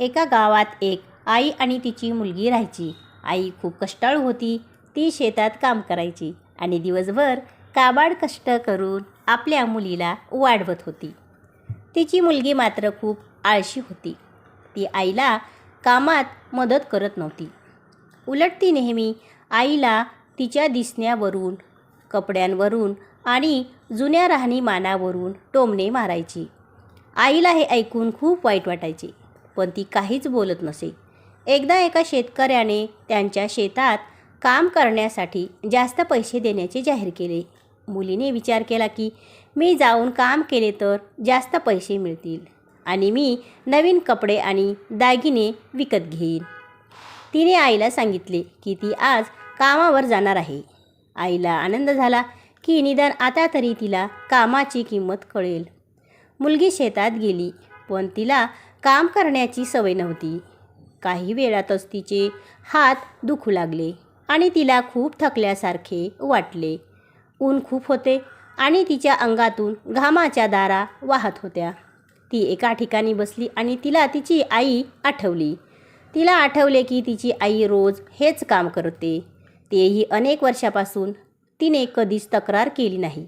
एका गावात एक आई आणि तिची मुलगी राहायची. आई खूप कष्टाळू होती. ती शेतात काम करायची आणि दिवसभर काबाड कष्ट करून आपल्या मुलीला वाढवत होती. तिची मुलगी मात्र खूप आळशी होती. ती आईला कामात मदत करत नव्हती. उलट ती नेहमी आईला तिच्या दिसण्यावरून कपड्यांवरून आणि जुन्या राहणीमानावरून टोमणे मारायची. आईला हे ऐकून खूप वाईट वाटायचे. पण ती काहीच बोलत नसे. एकदा एका शेतकऱ्याने त्यांच्या शेतात काम करण्यासाठी जास्त पैसे देण्याचे जाहीर केले. मुलीने विचार केला की मी जाऊन काम केले तर जास्त पैसे मिळतील आणि मी नवीन कपडे आणि दागिने विकत घेईन. तिने आईला सांगितले की ती आज कामावर जाणार आहे. आईला आनंद झाला की निदान आता तरी तिला कामाची किंमत कळेल. मुलगी शेतात गेली पण तिला काम करण्याची सवय नव्हती. काही वेळातच तिचे हात दुखू लागले आणि तिला खूप थकल्यासारखे वाटले. ऊन खूप होते आणि तिच्या अंगातून घामाच्या दारा वाहत होत्या. ती एका ठिकाणी बसली आणि तिला तिची आई आठवली. तिला आठवले की तिची आई रोज हेच काम करते. तेही अनेक वर्षापासून तिने कधीच तक्रार केली नाही.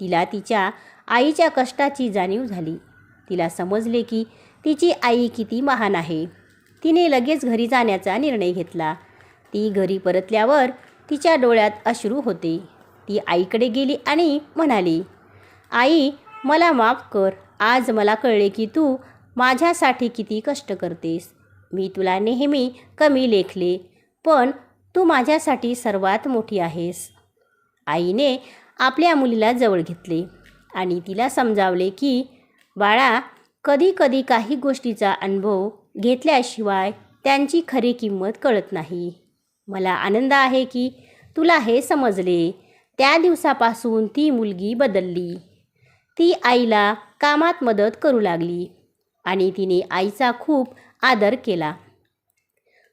तिला तिच्या आईच्या कष्टाची जाणीव झाली. तिला समजले की तिची आई किती महान आहे. तिने लगेच घरी जाण्याचा निर्णय घेतला. ती घरी परतल्यावर तिच्या डोळ्यात अश्रू होते. ती आईकडे गेली आणि म्हणाली आई मला माफ कर. आज मला कळले की तू माझ्यासाठी किती कष्ट करतेस. मी तुला नेहमी कमी लेखले पण तू माझ्यासाठी सर्वात मोठी आहेस. आईने आपल्या मुलीला जवळ घेतले आणि तिला समजावले की बाळा कधी कधी काही गोष्टीचा अनुभव घेतल्याशिवाय त्यांची खरी किंमत कळत नाही. मला आनंद आहे की तुला हे समजले. त्या दिवसापासून ती मुलगी बदलली. ती आईला कामात मदत करू लागली आणि तिने आईचा खूप आदर केला.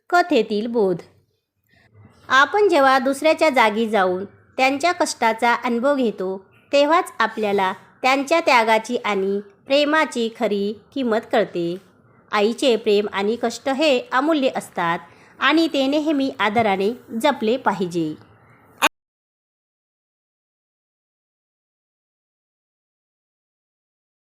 कथेतील बोध. आपण जेव्हा दुसऱ्याच्या जागी जाऊन त्यांच्या कष्टाचा अनुभव घेतो तेव्हाच आपल्याला त्यांच्या त्यागाची आणि प्रेमाची खरी किंमत कळते. आईचे प्रेम आणि कष्ट हे अमूल्य असतात आणि ते नेहमी आदराने जपले पाहिजे.